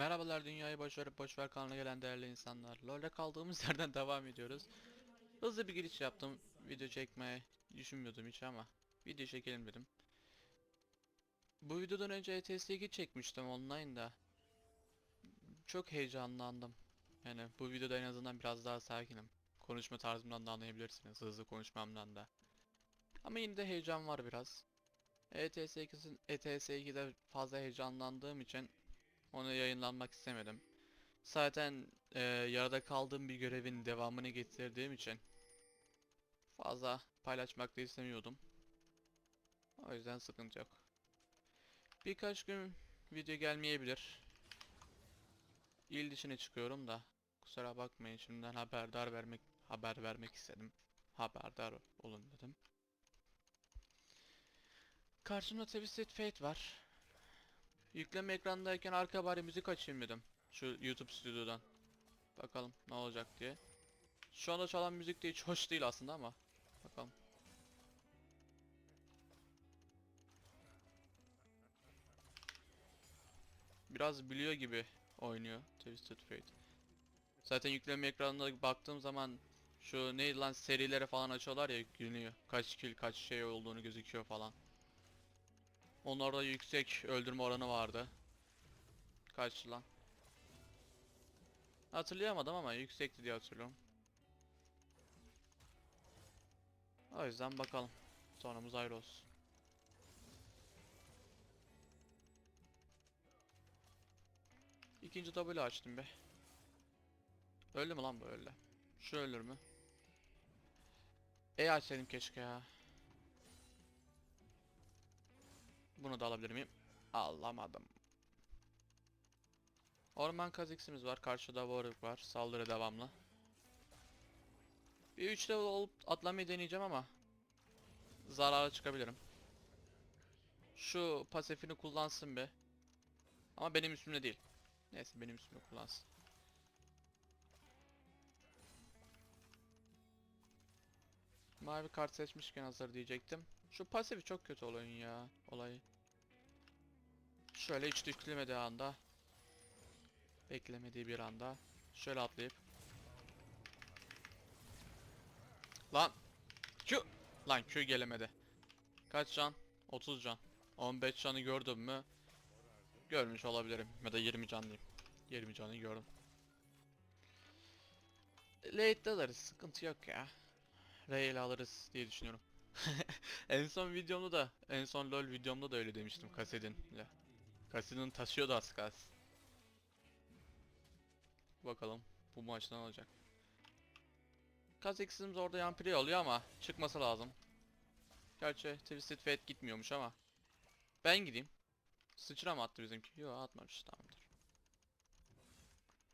Merhabalar dünyayı boşver boşver kanalına gelen değerli insanlar. LoL'de kaldığımız yerden devam ediyoruz. Hızlı bir giriş yaptım. Video çekmeyi düşünmüyordum hiç ama video çekelim dedim. Bu videodan önce ETS 2 çekmiştim online'da. Çok heyecanlandım. Yani bu videoda en azından biraz daha sakinim. Konuşma tarzımdan da anlayabilirsiniz. Hızlı konuşmamdan da. Ama yine de heyecan var biraz. E ETS 2'sin ETS 2'de fazla heyecanlandığım için onu yayınlanmak istemedim. Zaten e, yarıda kaldığım bir görevin devamını getirdiğim için fazla paylaşmak da istemiyordum. O yüzden sıkıntı yok. Birkaç gün video gelmeyebilir. İl dışına çıkıyorum da kusura bakmayın şimdiden haberdar vermek haber vermek istedim. Haberdar olun dedim. Karşımda Twisted Fate var. Yükleme ekrandayken arka bari müzik açayım dedim. Şu YouTube stüdyodan. Bakalım ne olacak diye. Şu anda çalan müzik de hiç hoş değil aslında ama. Bakalım. Biraz biliyor gibi oynuyor Twisted Fate. Zaten yükleme ekranına baktığım zaman şu neydi lan serilere falan açıyorlar ya yükleniyor. Kaç kill kaç şey olduğunu gözüküyor falan. Onlarda yüksek öldürme oranı vardı. Kaç lan? Hatırlayamadım ama yüksekti diye hatırlıyorum. O yüzden bakalım. Sonumuz ayrı olsun. İkinci W açtım be. Öldü mü lan bu öldü? Şu ölür mü? E açsaydım keşke ya. Bunu da alabilir miyim? Alamadım. Orman Kazix'imiz var. Karşıda Warwick var. Saldırı devamlı. Bir 3 level olup atlamayı deneyeceğim ama zarara çıkabilirim. Şu pasifini kullansın be. Ama benim üstümde değil. Neyse benim üstümde kullansın. Mavi kart seçmişken hazır diyecektim. Şu pasifi çok kötü olayın ya. Olayı. Şöyle hiç düşlemediği anda beklemediği bir anda şöyle atlayıp Lan Q Lan Q gelemedi. Kaç can? 30 can. 15 canı gördüm mü? Görmüş olabilirim. Ya da 20 can diyeyim. 20 canı gördüm. Late'de alırız. Sıkıntı yok ya. Rail alırız diye düşünüyorum. en son videomda da, en son LoL videomda da öyle demiştim kasetinle. Kasetin taşıyordu az kalsın. Bakalım bu maçta ne olacak. Kazaksızımız orada yampiri oluyor ama çıkması lazım. Gerçi Twisted Fate gitmiyormuş ama. Ben gideyim. Sıçra mı attı bizimki? Yok atmamış tamamdır.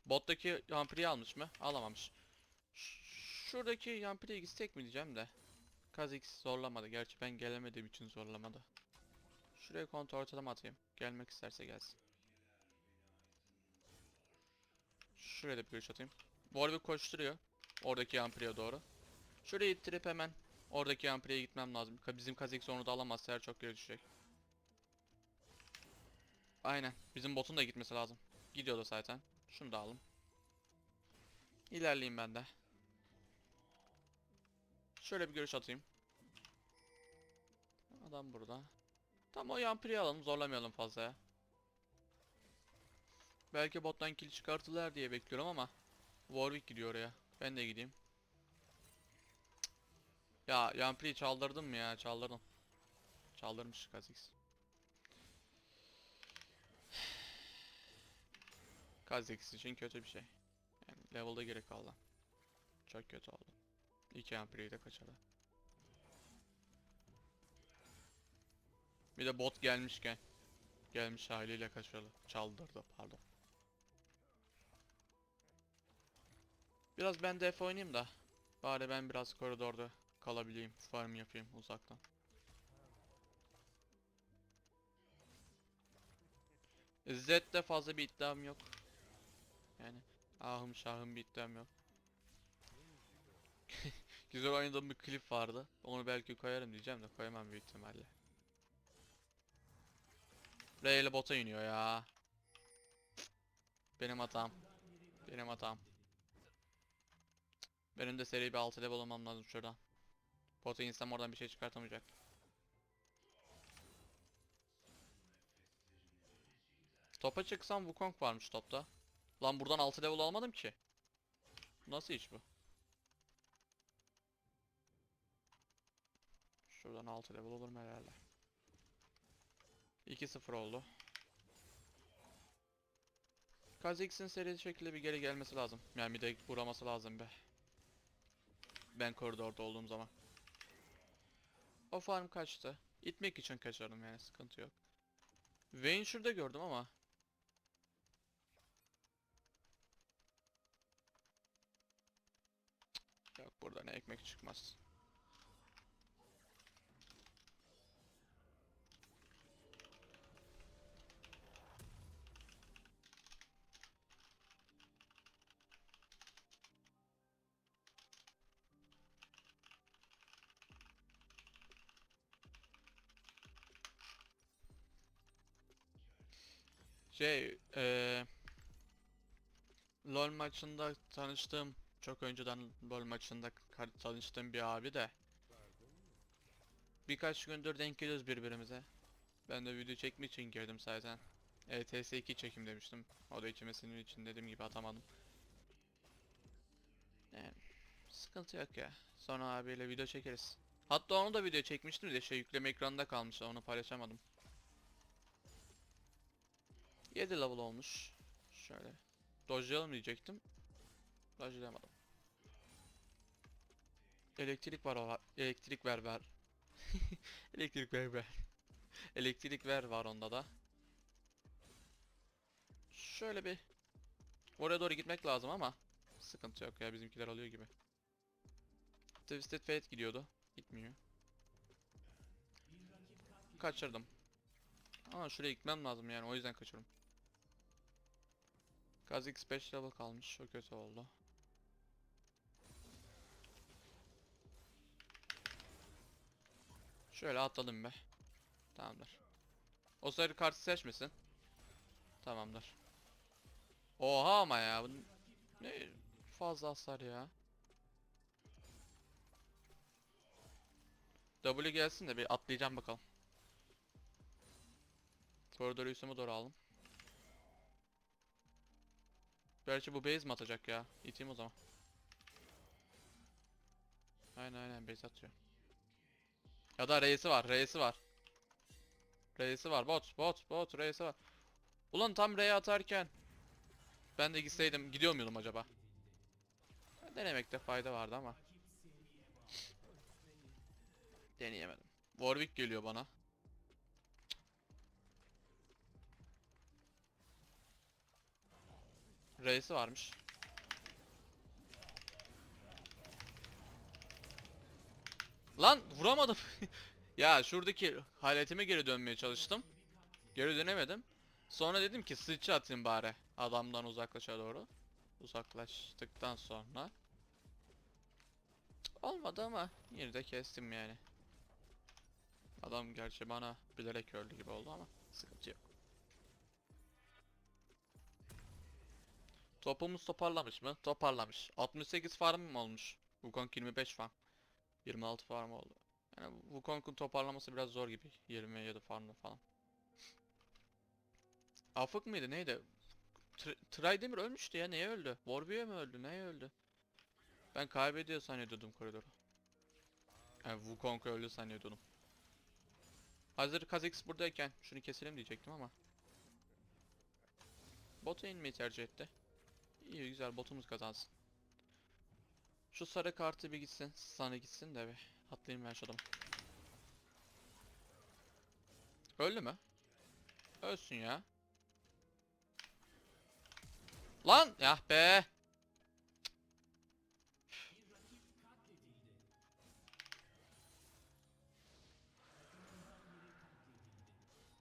Bottaki yampiriyi almış mı? Alamamış. Ş- Şuradaki yampiriye gitsek mi diyeceğim de. Kazix zorlamadı. Gerçi ben gelemediğim için zorlamadı. Şuraya kontrol ortalama atayım. Gelmek isterse gelsin. Şuraya da bir görüş atayım. Warwick koşturuyor. Oradaki Ampri'ye doğru. Şurayı ittirip hemen oradaki Ampri'ye gitmem lazım. Bizim Kha'Zix onu da alamazsa eğer çok geri düşecek. Aynen. Bizim botun da gitmesi lazım. Gidiyordu zaten. Şunu da alın. İlerleyeyim ben de. Şöyle bir görüş atayım. Adam burada. Tam o Yampri'yi alalım. Zorlamayalım fazla ya. Belki bottan kill çıkartırlar diye bekliyorum ama Warwick gidiyor oraya. Ben de gideyim. Ya Yampri'yi çaldırdım mı ya? Çaldırdım. Çaldırmış Kha'Zix. Kha'Zix için kötü bir şey. Yani level'da gerek kaldı. Çok kötü oldu. İki Yampri'yi de kaçırdı. Bir de bot gelmişken gelmiş haliyle kaçırdı. Çaldırdı pardon. Biraz ben de F oynayayım da. Bari ben biraz koridorda kalabileyim. Farm yapayım uzaktan. Zed'de fazla bir iddiam yok. Yani ahım şahım bir iddiam yok. Güzel oynadığım bir klip vardı. Onu belki koyarım diyeceğim de koyamam büyük ihtimalle. Ray bota iniyor ya. Benim hatam. Benim hatam. Benim de seri bir 6 level olmam lazım şuradan. Potu insem oradan bir şey çıkartamayacak. Topa çıksam Wukong varmış topta. Lan buradan 6 level almadım ki. Nasıl iş bu? Şuradan 6 level olur mu herhalde? 2-0 oldu. Kha'Zix'in seri şekilde bir geri gelmesi lazım. Yani bir de vuraması lazım be. Ben koridorda olduğum zaman. O farm kaçtı. İtmek için kaçardım yani sıkıntı yok. Vayne şurada gördüm ama. Yok burada ne ekmek çıkmaz. Şey, eee LoL maçında tanıştığım, çok önceden LoL maçında tanıştığım bir abi de birkaç gündür denk geliyoruz birbirimize. Ben de video çekmek için girdim zaten. E ETS 2 çekim demiştim. O da içimesinin için dediğim gibi atamadım. Yani sıkıntı yok ya. Sonra abiyle video çekeriz. Hatta onu da video çekmiştim de şey yükleme ekranında kalmış onu paylaşamadım. 7 level olmuş. Şöyle. Dodge'layalım diyecektim. Dodge'layamadım. Elektrik var o elektrik ver ver. elektrik ver ver. elektrik ver var onda da. Şöyle bir oraya doğru gitmek lazım ama sıkıntı yok ya bizimkiler alıyor gibi. Twisted Fate gidiyordu. Gitmiyor. Kaçırdım. Ama şuraya gitmem lazım yani o yüzden kaçırdım. Kha'Zix 5 level kalmış. O kötü oldu. Şöyle atladım be. Tamamdır. O sarı kartı seçmesin. Tamamdır. Oha ama ya. Bu ne fazla hasar ya. W gelsin de bir atlayacağım bakalım. Koridoru üstüme doğru aldım. Gerçi bu base mi atacak ya? İteyim o zaman. Aynen aynen base atıyor. Ya da reisi var, reisi var. Reisi var, bot, bot, bot, reisi var. Ulan tam R'ye atarken ben de gitseydim gidiyor muydum acaba? Denemekte fayda vardı ama. Deneyemedim. Warwick geliyor bana. Reisi varmış. Lan vuramadım. ya şuradaki haletime geri dönmeye çalıştım. Geri dönemedim. Sonra dedim ki sıçra atayım bari adamdan uzaklaşa doğru. Uzaklaştıktan sonra olmadı ama yine de kestim yani. Adam gerçi bana bilerek öldü gibi oldu ama sıkıntı yok. Topumuz toparlamış mı? Toparlamış. 68 farm olmuş? Wukong 25 farm. 26 farm oldu. Yani Wukong'un toparlaması biraz zor gibi. 27 farmlı falan. Afık mıydı neydi? Tr Tridemir ölmüştü ya neye öldü? Warwick'e mi öldü neye öldü? Ben kaybediyor sanıyordum koridoru. Yani Wukong öldü sanıyordum. Hazır Kha'Zix buradayken şunu keselim diyecektim ama. Bota inmeyi tercih etti. İyi güzel botumuz kazansın. Şu sarı kartı bir gitsin. Sana gitsin de bir atlayayım ben şu adamı. Öldü mü? Ölsün ya. Lan! Yah be!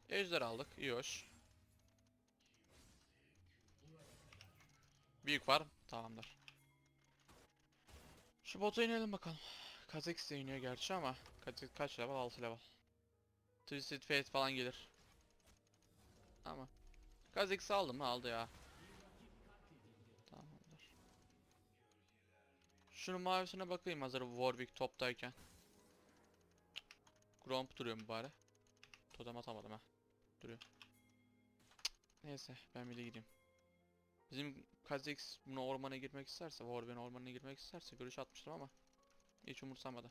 Ejder aldık. iyi hoş. Büyük var. Tamamdır. Şu bota inelim bakalım. Kazix de iniyor gerçi ama Kazix kaç level? 6 level. Twisted Fate falan gelir. Ama Kazix'i aldım mı? Aldı ya. Tamamdır. Şunun mavisine bakayım hazır Warwick toptayken. Gromp duruyor mu bari? Totem atamadım ha. Duruyor. Neyse ben bir de gideyim. Bizim Kha'Zix bunu ormana girmek isterse, Warwick'in ormanına girmek isterse görüş atmıştım ama hiç umursamadı.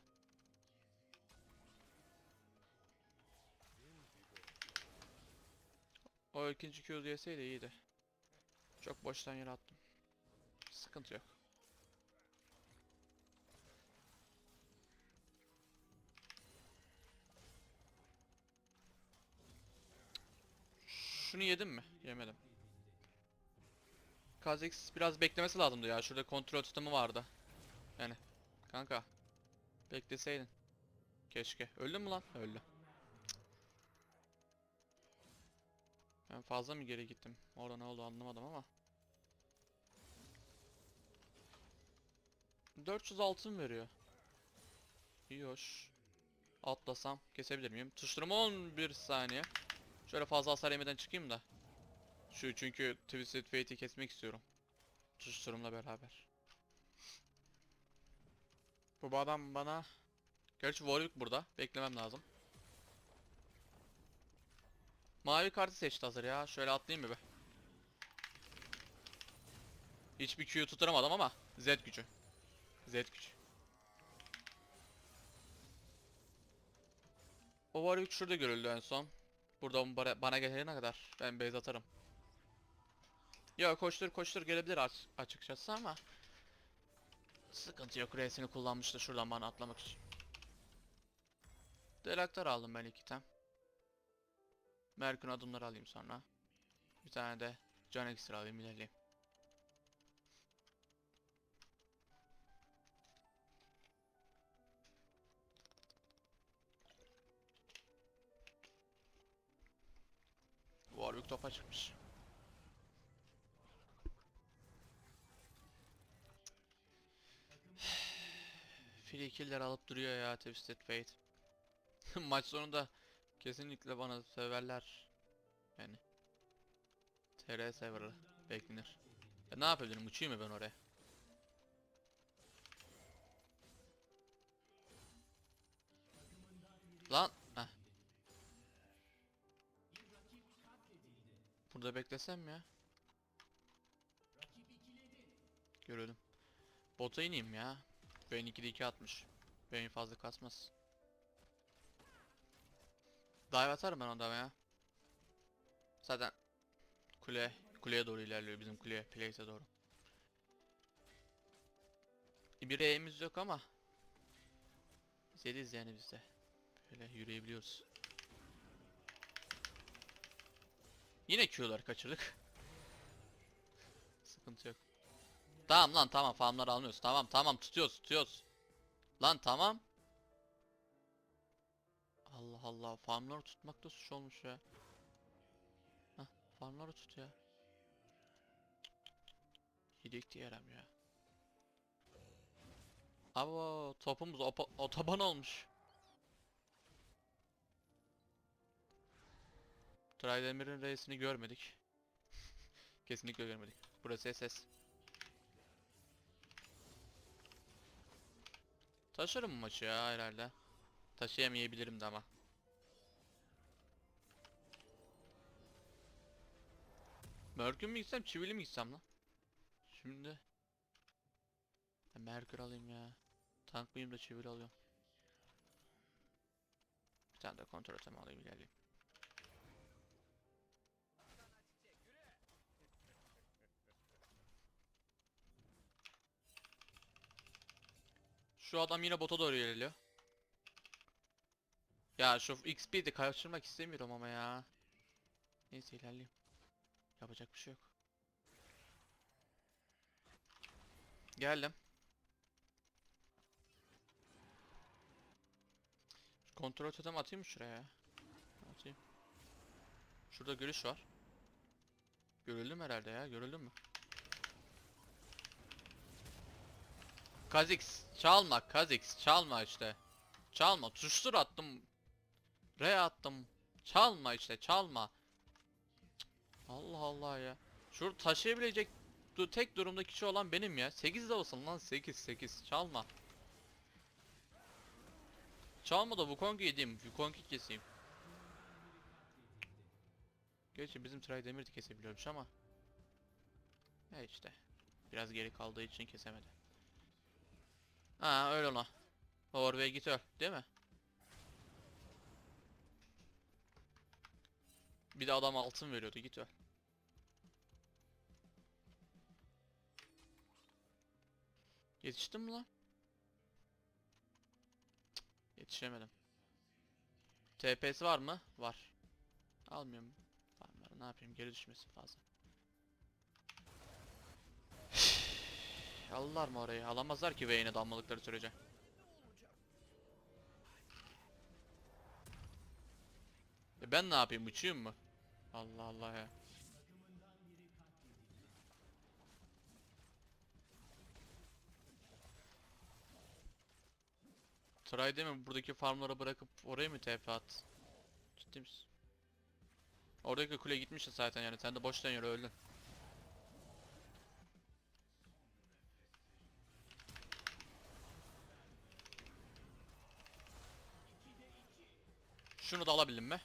O ikinci Q yeseydi iyiydi. Çok boştan yere attım. Sıkıntı yok. Şunu yedim mi? Yemedim. Kha'Zix biraz beklemesi lazımdı ya. Şurada kontrol tutumu vardı. Yani. Kanka. Bekleseydin. Keşke. Öldün mü lan? Öldü. Ben fazla mı geri gittim? Orada ne oldu anlamadım ama. 400 altın veriyor. İyi hoş. Atlasam kesebilir miyim? Tuşturma 11 saniye. Şöyle fazla hasar yemeden çıkayım da. Şu çünkü Twisted Fate'i kesmek istiyorum. Tuşturumla beraber. Bu adam bana... Gerçi Warwick burada. Beklemem lazım. Mavi kartı seçti hazır ya. Şöyle atlayayım mı be? Hiçbir Q'yu tutturamadım ama Z gücü. Z gücü. O Warwick şurada görüldü en son. Burada bana gelene kadar ben base atarım. Ya koştur koştur gelebilir aç açıkçası ama sıkıntı yok. R'sini kullanmıştı şuradan bana atlamak için. Delaktör aldım ben iki tane. Merkün adımları alayım sonra. Bir tane de can ekstra alayım ilerleyeyim. Warwick topa çıkmış. Free killer alıp duruyor ya Twisted Fate. Maç sonunda kesinlikle bana severler. Yani. TR severler. Beklenir. Ya ne yapabilirim? Uçayım mı ben oraya? Lan! Heh. Burada beklesem mi ya? Görelim. Bota ineyim ya. Vayne 2'de 2 atmış. Vayne fazla kasmaz. Dive atarım ben onda ya. Zaten kule kuleye doğru ilerliyor bizim kuleye place'e doğru. Bir E'miz yok ama Zediz yani bizde. Böyle yürüyebiliyoruz. Yine Q'ları kaçırdık. Sıkıntı yok. Tamam lan tamam farmları almıyoruz. Tamam tamam tutuyoruz tutuyoruz. Lan tamam. Allah Allah farmları tutmak da suç olmuş ya. Hah farmları tut ya. Yedik diye yaramıyor. Abo topumuz otoban olmuş. Traydemir'in reisini görmedik. Kesinlikle görmedik. Burası SS. Taşırım maçı ya herhalde. Taşıyamayabilirim de ama. Merkür mü gitsem, çivili mi gitsem lan? Şimdi... Merkür alayım ya. Tank mıyım da çivili alıyorum. Bir tane de kontrol etemi alayım ilerleyeyim. Şu adam yine bota doğru ilerliyor. Ya şu XP'yi de kaçırmak istemiyorum ama ya. Neyse ilerleyeyim. Yapacak bir şey yok. Geldim. Kontrol totem atayım mı şuraya ya? Atayım. Şurada görüş var. Görüldüm herhalde ya. Görüldün mü? Kha'Zix çalma Kha'Zix çalma işte. Çalma tuştur attım. R attım. Çalma işte çalma. Allah Allah ya. Şur taşıyabilecek tek durumda kişi olan benim ya. 8 de olsun lan 8 8 çalma. Çalma da Wukong'u yediğim. Wukong'u keseyim. Gerçi bizim Tridemir de kesebiliyormuş ama. Ya işte. Biraz geri kaldığı için kesemedi. Ha öyle ona. Oraya git öl değil mi? Bir de adam altın veriyordu git öl. Yetiştim mi lan? Yetişemedim. TP'si var mı? Var. Almıyorum. Var var. Ne yapayım? Geri düşmesin fazla. Alırlar mı orayı? Alamazlar ki Vayne'e damlalıkları sürece. E ben ne yapayım? Uçuyum mu? Allah Allah ya. Try değil mi? Buradaki farmları bırakıp oraya mı TP at? Ciddi misin? Oradaki kule gitmişti zaten yani sen de boştan yere öldün. Şunu da alabildim mi?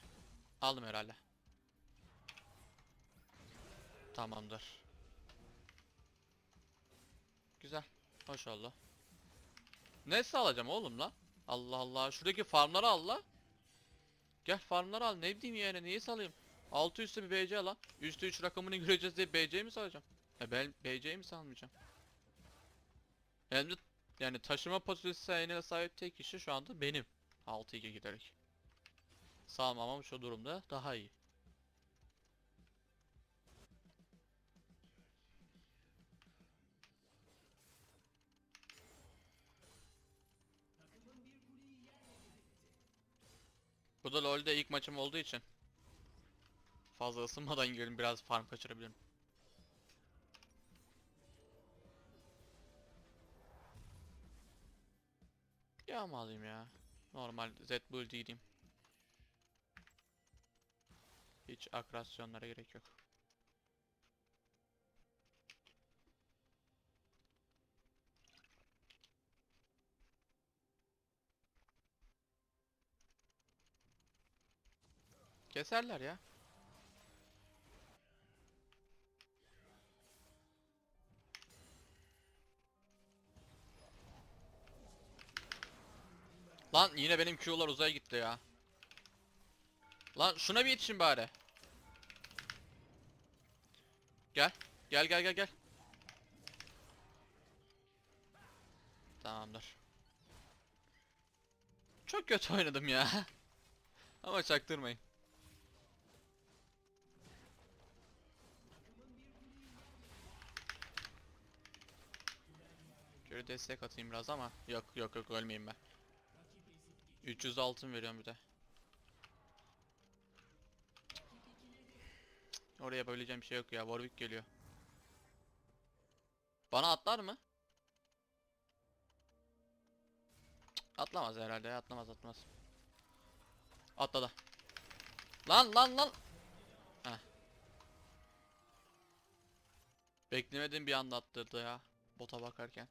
Aldım herhalde. Tamamdır. Güzel. Hoş oldu. Ne alacağım oğlum la? Allah Allah. Şuradaki farmları al la. Gel farmları al. Ne bileyim yani niye salayım? Altı üstü bir BC lan. Üstü 3 rakamını göreceğiz diye BC mi salacağım? E ben BC mi salmayacağım? Hem de yani taşıma potansiyeliyle sahip tek kişi şu anda benim. 6-2 giderek. Salmamam şu durumda daha iyi. Bu da LoL'de ilk maçım olduğu için fazla ısınmadan girelim biraz farm kaçırabilirim. Ya mı alayım ya? Normal Z build gideyim. Hiç akrasyonlara gerek yok. Keserler ya. Lan yine benim Q'lar uzaya gitti ya. Lan şuna bir yetişin bari. Gel. Gel gel gel gel. Tamamdır. Çok kötü oynadım ya. Ama çaktırmayın. Şöyle destek atayım biraz ama yok yok yok ölmeyeyim ben. 300 altın veriyorum bir de. Oraya yapabileceğim bir şey yok ya. Warwick geliyor. Bana atlar mı? Atlamaz herhalde ya. Atlamaz atlamaz. Atladı. Lan lan lan. Heh. Beklemedim bir anda attırdı ya. Bota bakarken.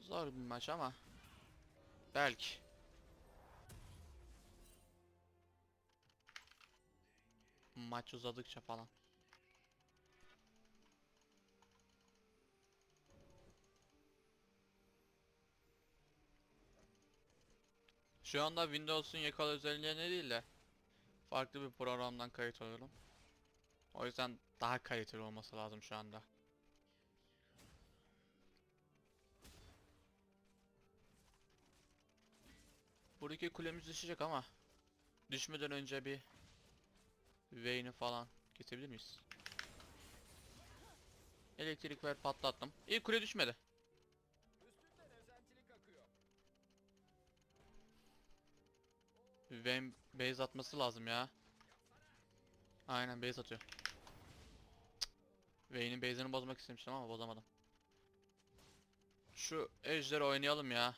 Zor bir maç ama. Belki. Maç uzadıkça falan. Şu anda Windows'un yakalı özelliğine değil de farklı bir programdan kayıt alıyorum. O yüzden daha kaliteli olması lazım şu anda. Buradaki kulemiz düşecek ama düşmeden önce bir Vayne'i falan kesebilir miyiz? Elektrik ver patlattım. İyi kule düşmedi. Vayne base atması lazım ya. Aynen base atıyor. Vayne'in base'ini bozmak istemiştim ama bozamadım. Şu ejderi oynayalım ya.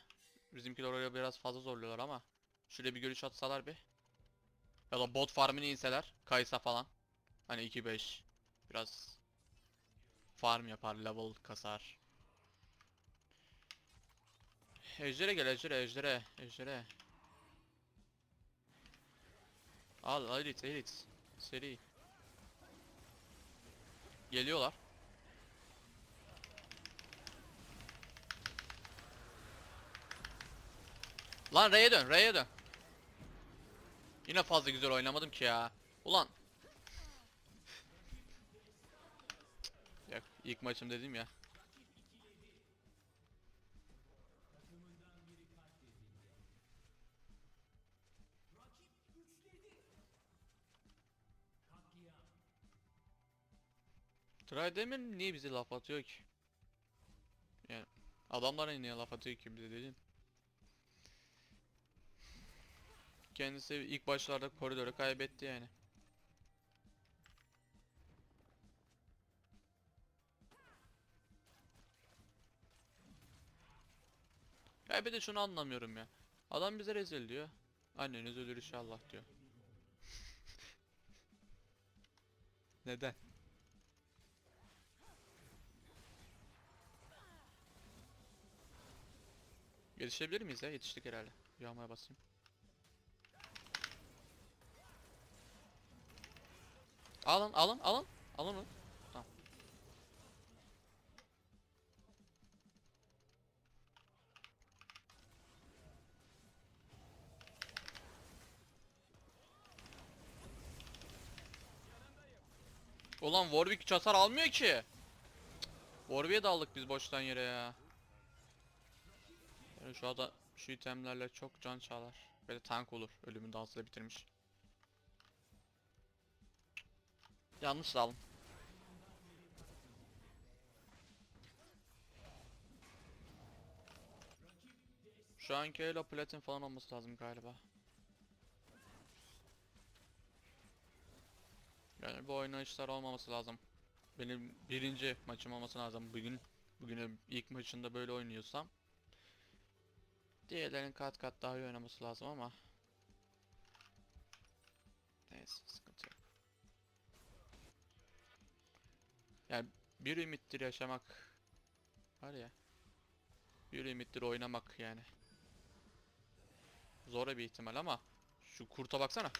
Bizimkiler oraya biraz fazla zorluyorlar ama. Şuraya bir görüş atsalar bir. Ya da bot farmını inseler. Kaysa falan. Hani 2-5 biraz farm yapar, level kasar. Ejder'e gel Ejder'e, Ejder'e, Ejder'e. Al, al elit. Seri. Geliyorlar. Lan R'ye dön, R'ye dön. Yine fazla güzel oynamadım ki ya. Ulan. Ya ilk maçım dedim ya. Trydemir niye bize laf atıyor ki? Yani adamlara niye laf atıyor ki bize dedim. Kendisi ilk başlarda koridoru kaybetti yani. Ya bir de şunu anlamıyorum ya. Adam bize rezil diyor. Anneniz ölür inşallah diyor. Neden? Yetişebilir miyiz ya? Yetiştik herhalde. Yağmaya basayım. Alın, alın, alın. Alın onu. Tamam. Ulan Warwick hiç hasar almıyor ki. Warwick'e daldık biz boştan yere ya. Yani şu anda şu itemlerle çok can çalar. Böyle tank olur. Ölümün dansıyla bitirmiş. Yanlış aldım. Şu anki Elo platin falan olması lazım galiba. Yani bu oynayışlar olmaması lazım. Benim birinci maçım olması lazım bugün. Bugünün ilk maçında böyle oynuyorsam. Diğerlerin kat kat daha iyi oynaması lazım ama. Neyse sıkıntı yok. Yani bir ümittir yaşamak var ya. Bir ümittir oynamak yani. Zor bir ihtimal ama şu kurta baksana.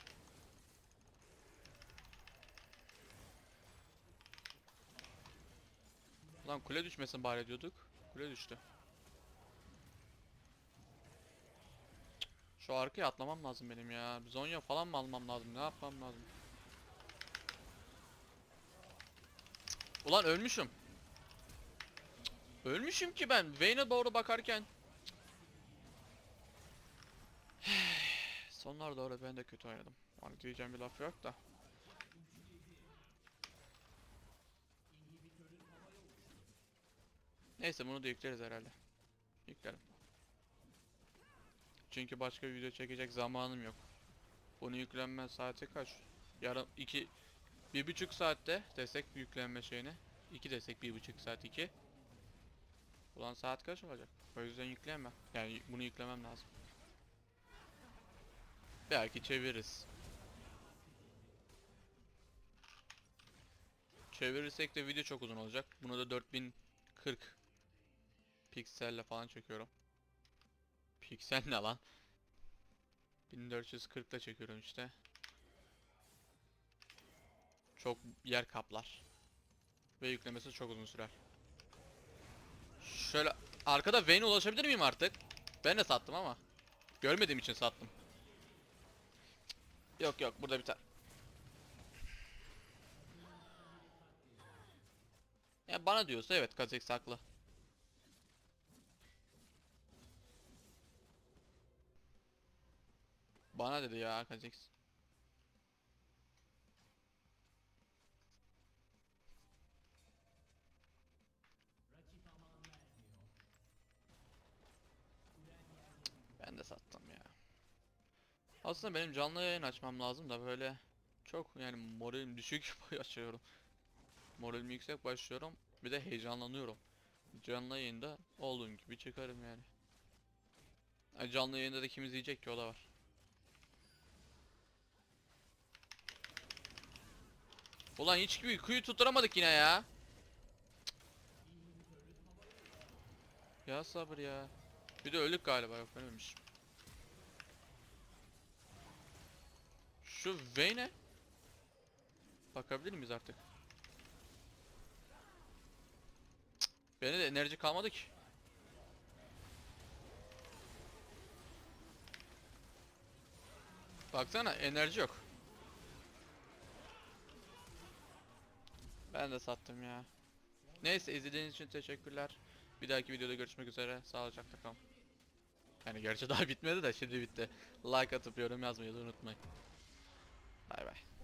Lan kule düşmesin bari diyorduk. Kule düştü. Şu arkaya atlamam lazım benim ya. Zonya falan mı almam lazım? Ne yapmam lazım? Ulan ölmüşüm. Ölmüşüm ki ben. Vayne'e doğru bakarken. Sonlar doğru ben de kötü oynadım. Hani diyeceğim bir laf yok da. Neyse bunu da yükleriz herhalde. Yüklerim. Çünkü başka video çekecek zamanım yok. Bunu yüklenme saati kaç? Yarım iki bir buçuk saatte desek yüklenme şeyini. İki desek bir buçuk saat iki. Ulan saat kaç olacak? O yüzden yükleyemem. Yani bunu yüklemem lazım. Belki çeviririz. Çevirirsek de video çok uzun olacak. Bunu da 4040 pikselle falan çekiyorum. Piksel ne lan? 1440 ile çekiyorum işte. Çok yer kaplar. Ve yüklemesi çok uzun sürer. Şöyle arkada Vayne'e ulaşabilir miyim artık? Ben de sattım ama. Görmediğim için sattım. Yok yok burada biter. Ya bana diyorsa evet Kazek haklı. Bana dedi ya Kazek. Ben de sattım ya. Aslında benim canlı yayın açmam lazım da böyle çok yani moralim düşük açıyorum. Moralim yüksek başlıyorum. Bir de heyecanlanıyorum. Canlı yayında olduğum gibi çıkarım yani. Yani canlı yayında da kim izleyecek ki o da var. Ulan hiç gibi kuyu tutturamadık yine ya. Ya sabır ya. Bir de ölük galiba yok ölmemiş. Şu Vayne Bakabilir miyiz artık? Bende de enerji kalmadı ki. Baksana enerji yok. Ben de sattım ya. Neyse izlediğiniz için teşekkürler. Bir dahaki videoda görüşmek üzere. Sağlıcakla kalın. Yani gerçi daha bitmedi de şimdi bitti. Like atıp yorum yazmayı unutmayın. Bay bay.